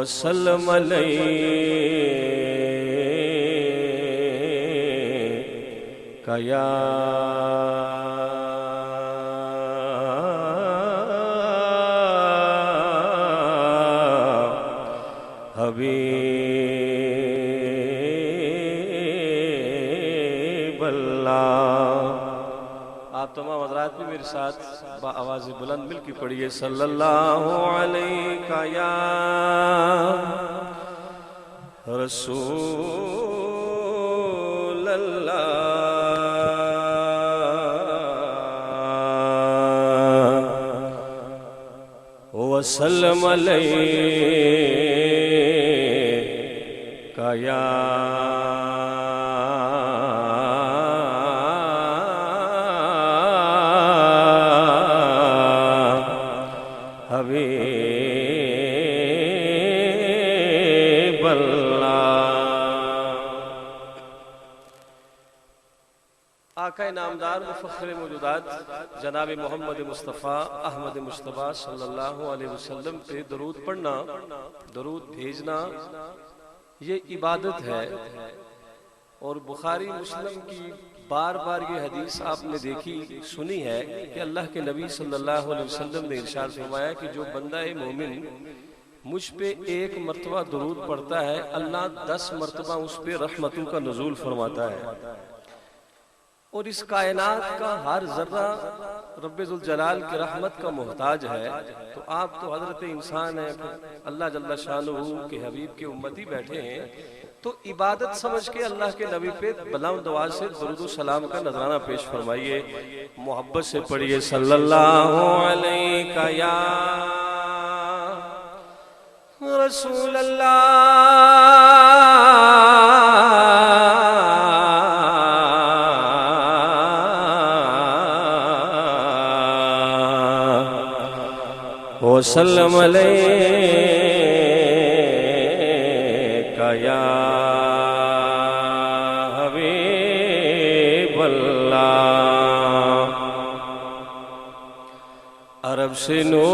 वसल्लम कया। आप तमाम हजरात भी मेरे साथ आवाज़ बुलंद मिल की पढ़िए, सल्लल्लाहु अलैहि या रसूल अल्लाह वसल्लम जनाब मोहम्मद मुस्तफ़ा अहमद मुशतबा सल्लल्लाहु अलैहि वसल्लम पे दरूद पढ़ना, दरूद भेजना, ये इबादत है। और बुखारी मुस्लिम की बार बार ये हदीस आपने देखी, सुनी है कि अल्लाह के नबी सल्लल्लाहु अलैहि वसल्लम ने इरशाद फरमाया कि जो बंदा मोमिन, मुझ पे एक मरतबा दरूद पड़ता है, अल्लाह दस मरतबा उस पे रहमतों का नजूल फरमाता है। और इस कायनात का हर जर्रा रब्बुल जलाल की रहमत का मोहताज है। तो आप तो हज़रत इंसान है अल्लाह जल्ला शाह के हबीब के उम्मती बैठे हैं। तो इबादत समझ के अल्लाह के नबी पे बलाम दवाज से दरुद सलाम का नजराना पेश फरमाइए। मोहब्बत से पढ़िए, सल्लल्लाहु अलैहि रसूल अल्लाह वसल्लम या हबीबल्ला अरब से नो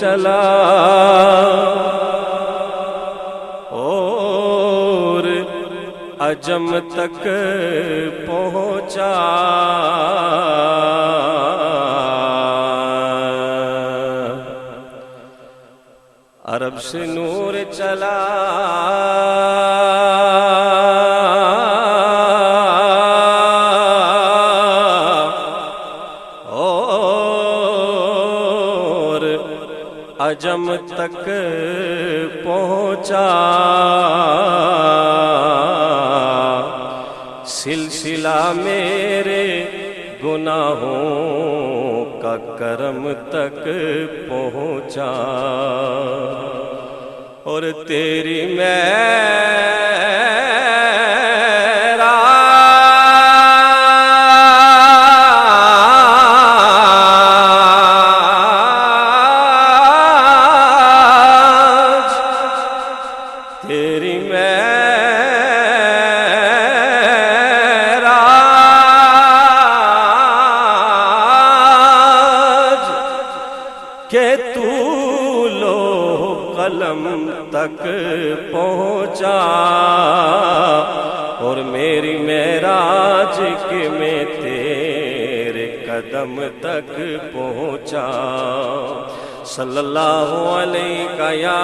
चला अजम तक पहुँचा। अरब से नूर चला। और अजम तक मेरे गुनाहों का कर्म तक पहुँचा। और तेरी मैं पहुँचा सल्लल्लाहु अलैहि या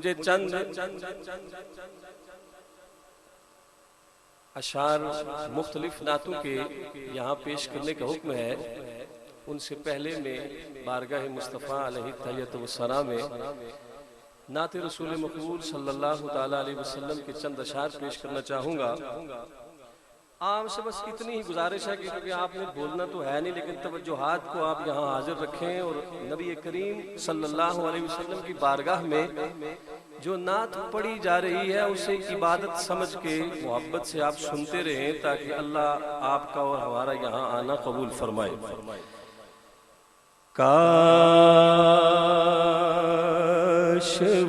मुझे चंद अशार मुख्तलिफ़ नातों के यहाँ पेश करने का हुक्म है। उनसे पहले में बारगाह मुस्तफ़ा तैयतम में नात रसूल मकबूल सल्लल्लाहु अलैहि वसल्लम के चंद अशार पेश करना चाहूँगा। आम से बस इतनी ही गुजारिश है क्योंकि आपने बोलना तो है नहीं, लेकिन तवज्जोहात को आप यहाँ हाजिर रखें और नबी करीम सल्लल्लाहु अलैहि वसल्लम की बारगाह में जो नात पढ़ी जा रही है, उसे इबादत समझ के मोहब्बत से आप सुनते रहें ताकि अल्लाह आपका और हमारा यहाँ आना कबूल फरमाए। काश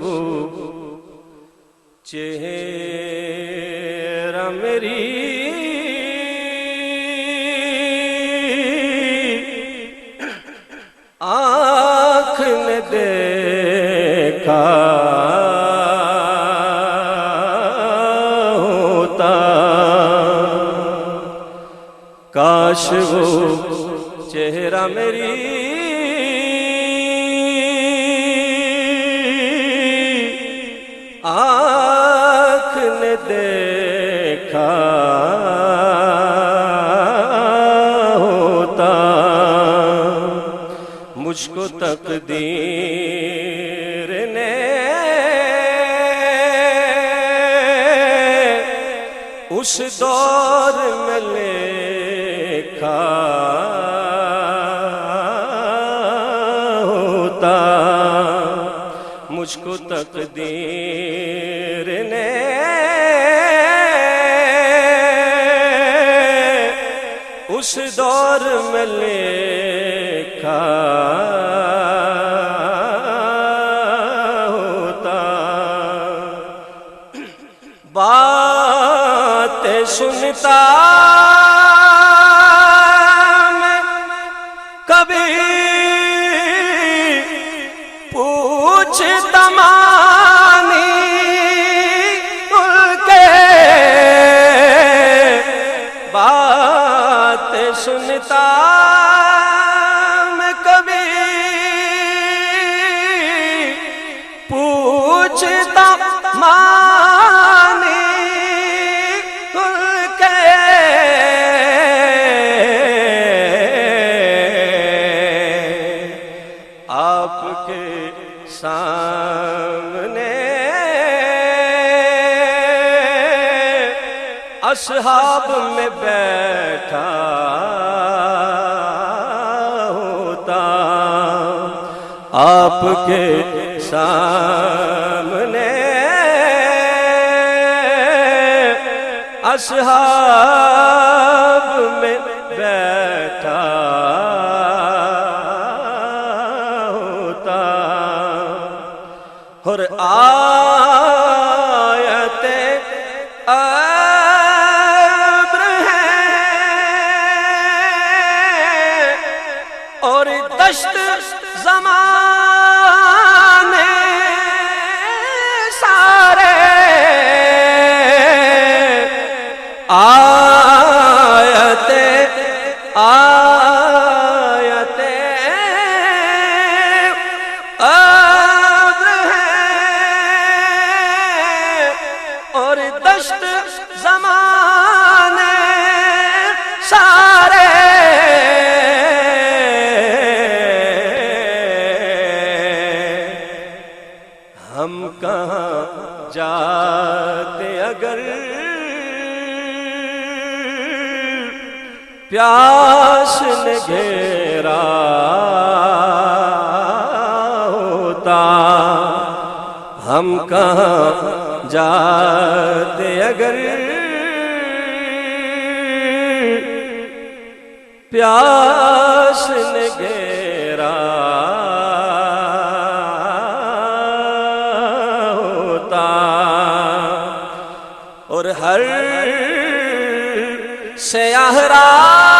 वो चेहरा काश वो चेहरा मेरी। आँख ने देखा होता मुझको तकदीर ने। उस दौर तकदीर ने उस दौर में लेखा होता। बात सुनता असहाब में बैठा होता। आपके सामने असहाब प्यास ने घेरा होता। हम कहाँ जाते अगर प्यास ने घेरा होता। और हर सयाहरात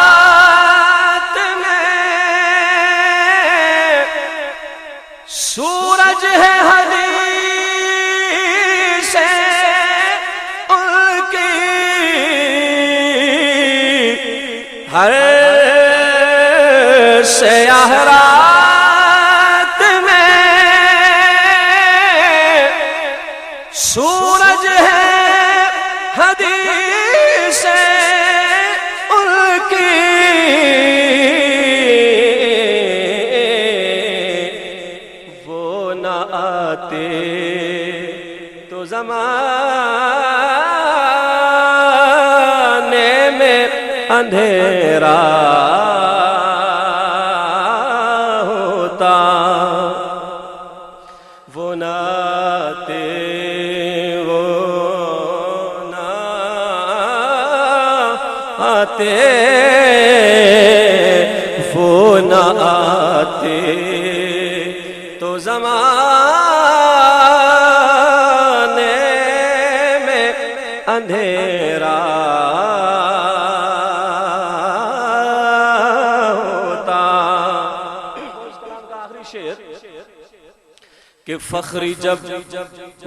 सयाहरात में सूरज है हदीस उनकी। वो न आते तो जमाने में अंधेरा आते, वो न आते। तो जमाने में अंधेरा होता। का फखरी जब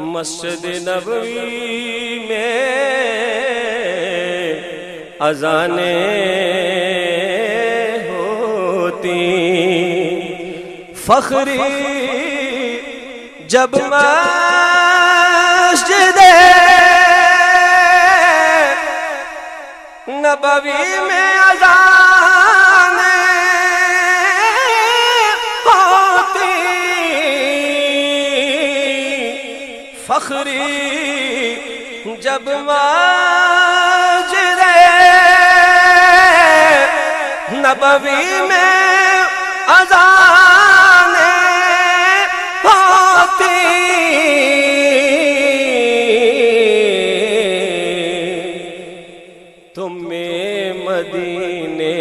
मस्जिद नबवी में अजाने होती। फखरी जब मस्जिद नबवी में अजान होती। फखरी जब माजरे नबवी में अजाने होती। तुम्हें मदीने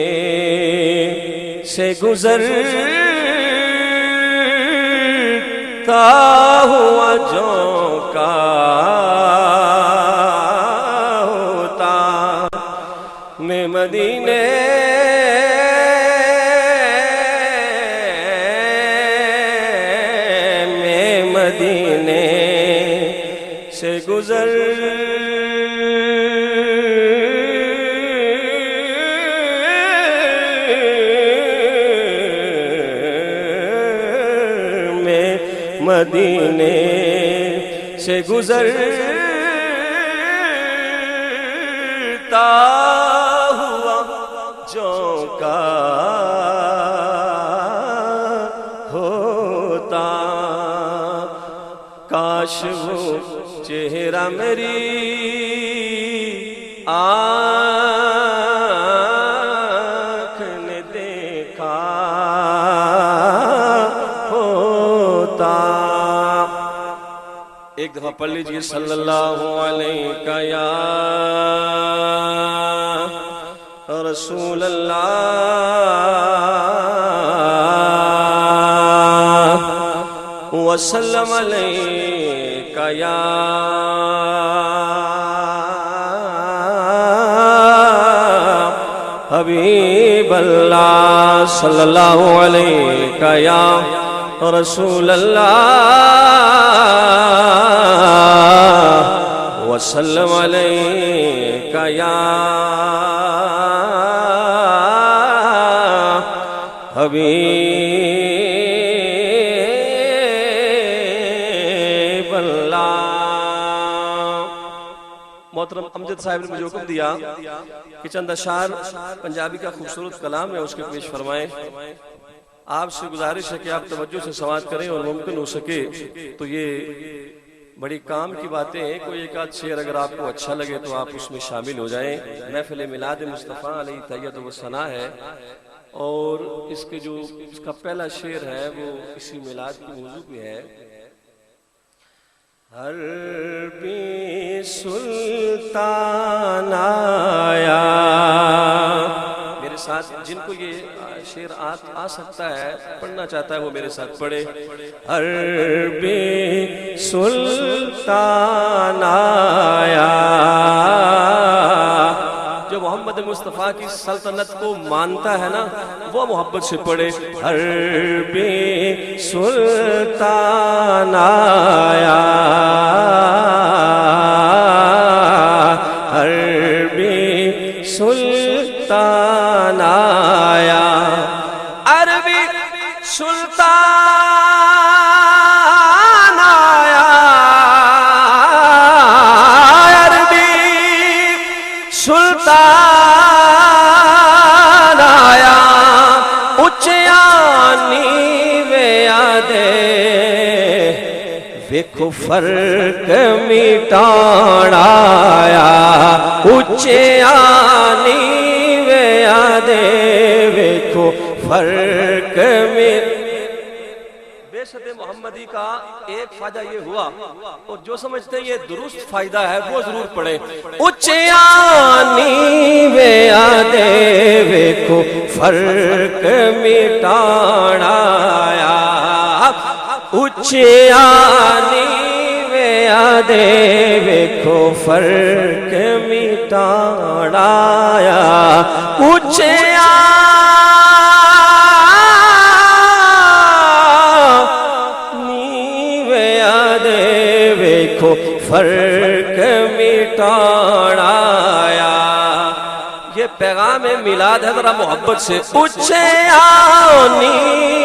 से गुजरता हुआ झोंका होता। मैं मदीने गुजर। में मदीने से गुजरता मेरी आँख ने देखा होता। एक दफ़ा पढ़ लीजिए, सल्लल्लाहु अलैहि या रसूल अल्लाह वसल्लम अलैका या हबीब अल्लाह सल्लल्लाहु अलैका या रसूल अल्लाह वसल्लम हबीब मोहतरम अमजद साहब ने मुझे हुक्म दिया कि चंद अशार पंजाबी का खूबसूरत कलाम है उसके पेश फरमाएँ। आपसे गुजारिश है कि आप तवज्जो से समाज करें और मुमकिन हो सके तो ये बड़ी काम की बातें हैं। कोई एक आध शेर अगर आपको अच्छा लगे तो आप उसमें शामिल हो जाएँ। महफिल मिलाद मुस्तफ़ा अली तैयद व सना है। और इसके जो, इसका पहला शेर है वो इसी मिलाद की मौजू पे है। हर भी सुल्तान मेरे साथ जिनको ये शेर आ, आ सकता है पढ़ना चाहता है वो मेरे साथ पढ़े। हर भी सुल्तान आया। मोहम्मद मुस्तफ़ा की सल्तनत को मानता है ना, वो मोहब्बत से पढ़े, हर बे सुल्तानाया हर कुफर उच्च आनी वे आदे वेखो फ़र्क में बेशद मोहम्मदी का एक फ़ायदा ये हुआ। और जो समझते हैं ये दुरुस्त फ़ायदा है, वो ज़रूर पढ़े। उचे आनी वे आदे वेखो फ़र्क मिटाणा उच्चानी में आदे वेखो फ़र्क मिटाया उच्चया देखो फ़र्क मिटाड़ाया। ये पैगाम मिलाद है, जरा मोहब्बत से। उच्चे आनी नी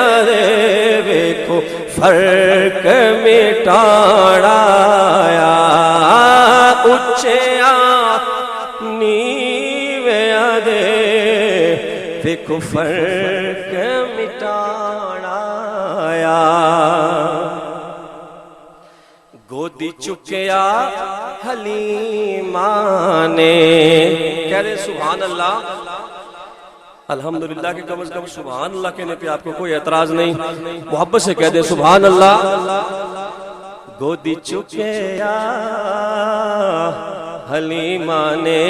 आदे वेखो फ़र्क मिटाणाया उच्चे नीवे आदे वेखो फ़र्क मिटाणाया गोदी चुकया हलीमा ने। कह दे सुभान अल्लाह अल्हम्दुलिल्लाह के कम से कम सुभान अल्लाह कहने पे आपको कोई एतराज़ नहीं। मोहब्बत से कह दे सुभान अल्लाह गोदी चुकया हलीमा ने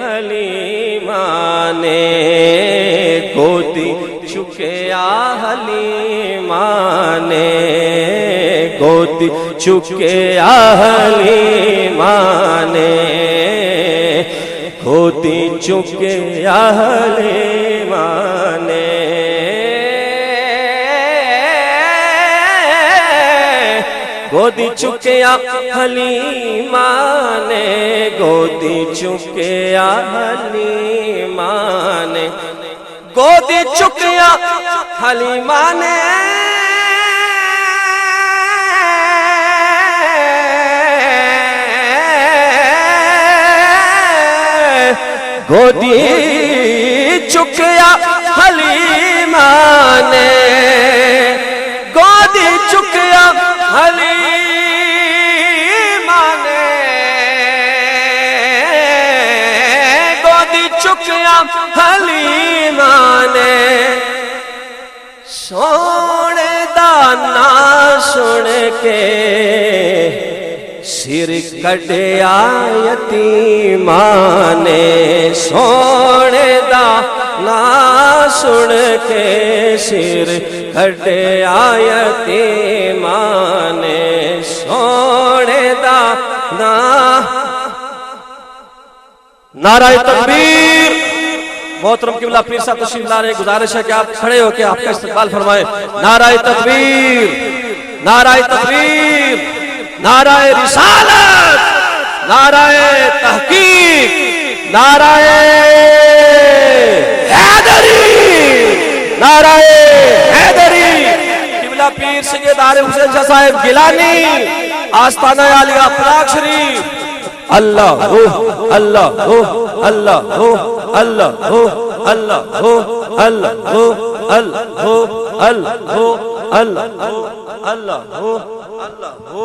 हलीमा ने, गोदी चुकया हलीमा ने, गोदी चुकया हलीमा ने। गोदी चुकया हलीमा ने गोदी चुकया हलीमा ने गोदी चुकया हलीमा ने गोदी चुकया हलीमा ने गोदी चुकया हलीमा ने। गोदी चुकया हलीमा ने। गोदी चुकया हलीमा ने। सोने दाना सुन के सिर कटिया यतीमा ने सोने दा ना सुन के सिर कटिया यतीमा ने सोने दा ना नाराय तकबीर। मोहतरम किबला पीर साहब तशरीफ़ ला रहे। गुजारिश है कि आप खड़े होकर आपका इस्तेमाल फरमाएँ। नाराय तकबीर नाराय तकबीर। नाराय रिसालत नाराय तहकीक नाराय हैदरी नाराय हैदरी किबला पीर सैयद आरिफ हुसैन शाह साहिब गिलानी आस्ताना आलिया पराग शरीफ अल्लाह हो अल्लाह हो अल्लाह हो अल्लाह हो अल्लाह हो अल्लाह हो अल्लाह हो अल्लाह हो अल्लाह हो अल्लाह हो अल्लाह हो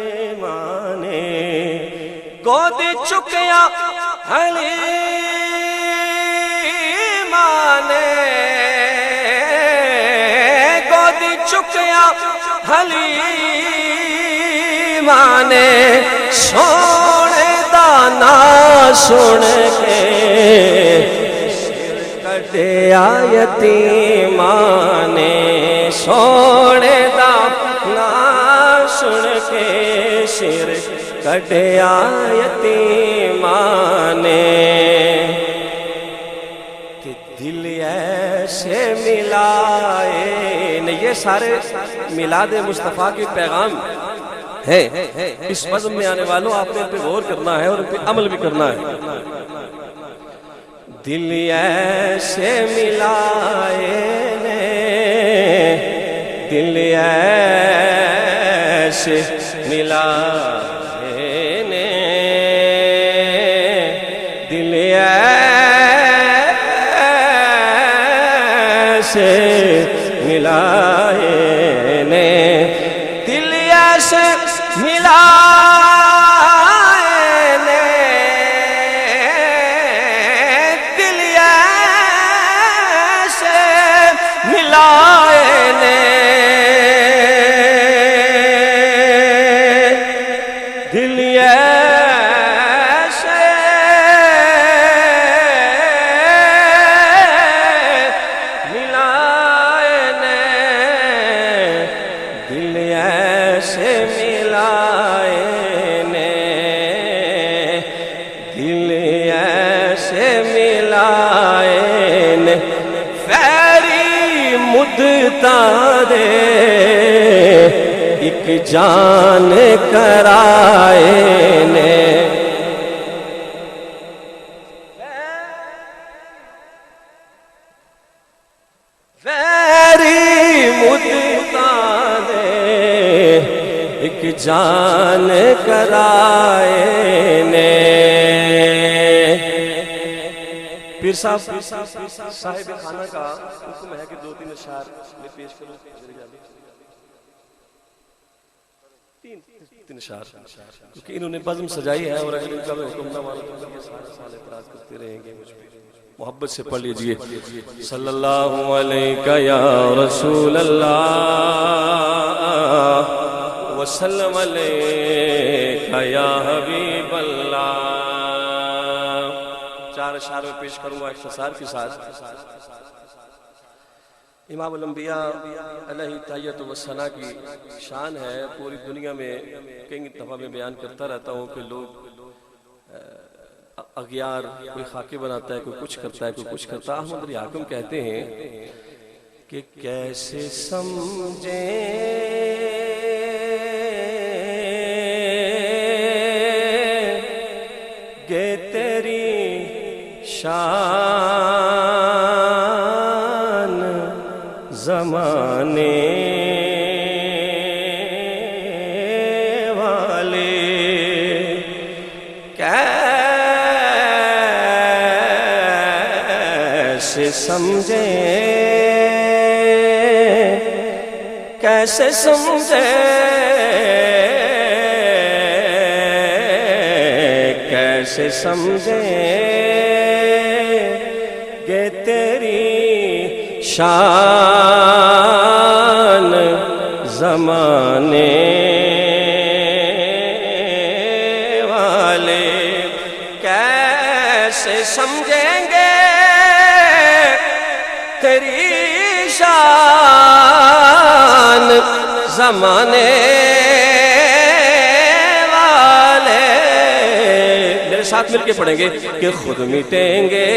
गोदी चुकया हलीमा ने गोदी चुकया हलीमा ने सोने दाना सुन के कटिया यतीमा ने सोने दाना सुन के सिर कटिया यतीमा ने कि दिल ऐसे मिलाए न, ये सारे मिलाद मुस्तफ़ा के पैगाम है। इस मज़म में आने वालों, आपने पे गौर करना है और अमल भी करना है। दिल ऐसे मिलाए ने, दिल ऐसे मिलाए मिलाए ने फैरी मुदता दे एक जान कराए ने साहब खाना का हुक्म है कि दो तीन अशार में पेश करूँ तीन अशार, क्योंकि इन्होंने बज़म सजाई है और तो करते रहेंगे मोहब्बत से पढ़ लीजिए। सल्लल्लाहु अलैहि या रसूल अल्लाह वसल्लम या हबीब अल्लाह चार अशार में पेश करूँगा इख्तिसार के साथ। इमाम अलम्बिया अलही तैयत वसना की शान है, पूरी दुनिया में कई दफ़ा में बयान करता रहता हूँ कि लोग अगियार कोई खाके बनाता है, कोई कुछ करता है, कोई कुछ करता है। अहमद हाकिम कहते हैं कि कैसे समझे शान जमाने वाले। कैसे समझे? कैसे समझे? कैसे समझे? शान जमाने वाले कैसे समझेंगे तेरी शान जमाने साथ मिलके पढ़ेंगे कि खुद मिटेंगे।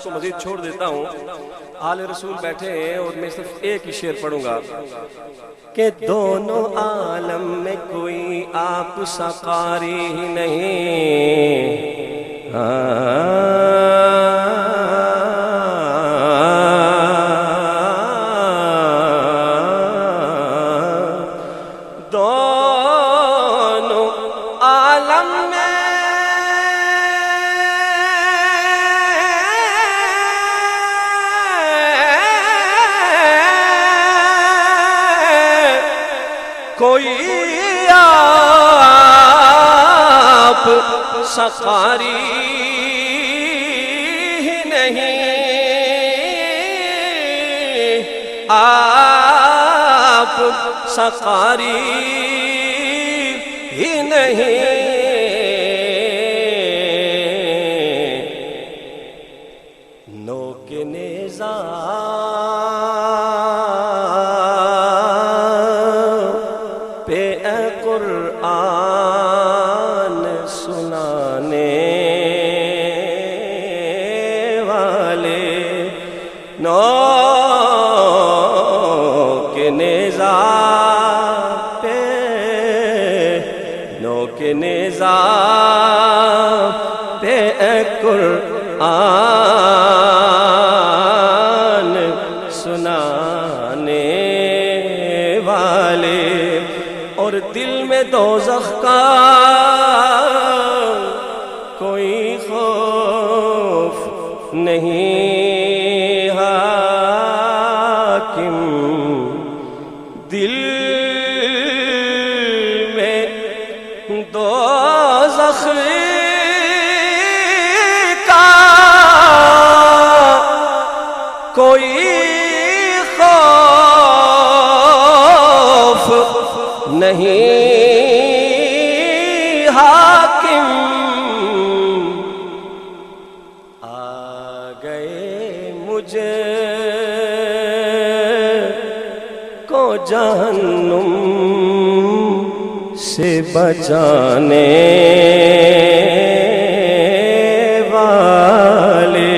अशार को मजीद छोड़ देता हूँ। आल रसूल बैठे हैं और मैं सिर्फ़ एक ही शेर पढ़ूँगा। के दोनों आलम में कोई आप सकारी ही नहीं। हाँ। सकारी नहीं। आप सकारी ही नहीं। No, बचाने वाले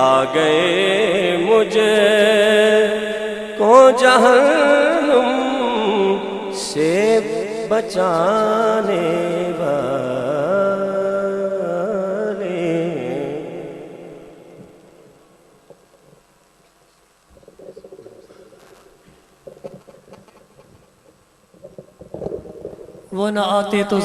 आ गए मुझे को जहन्नुम से बचाने वाले। bueno, actitud.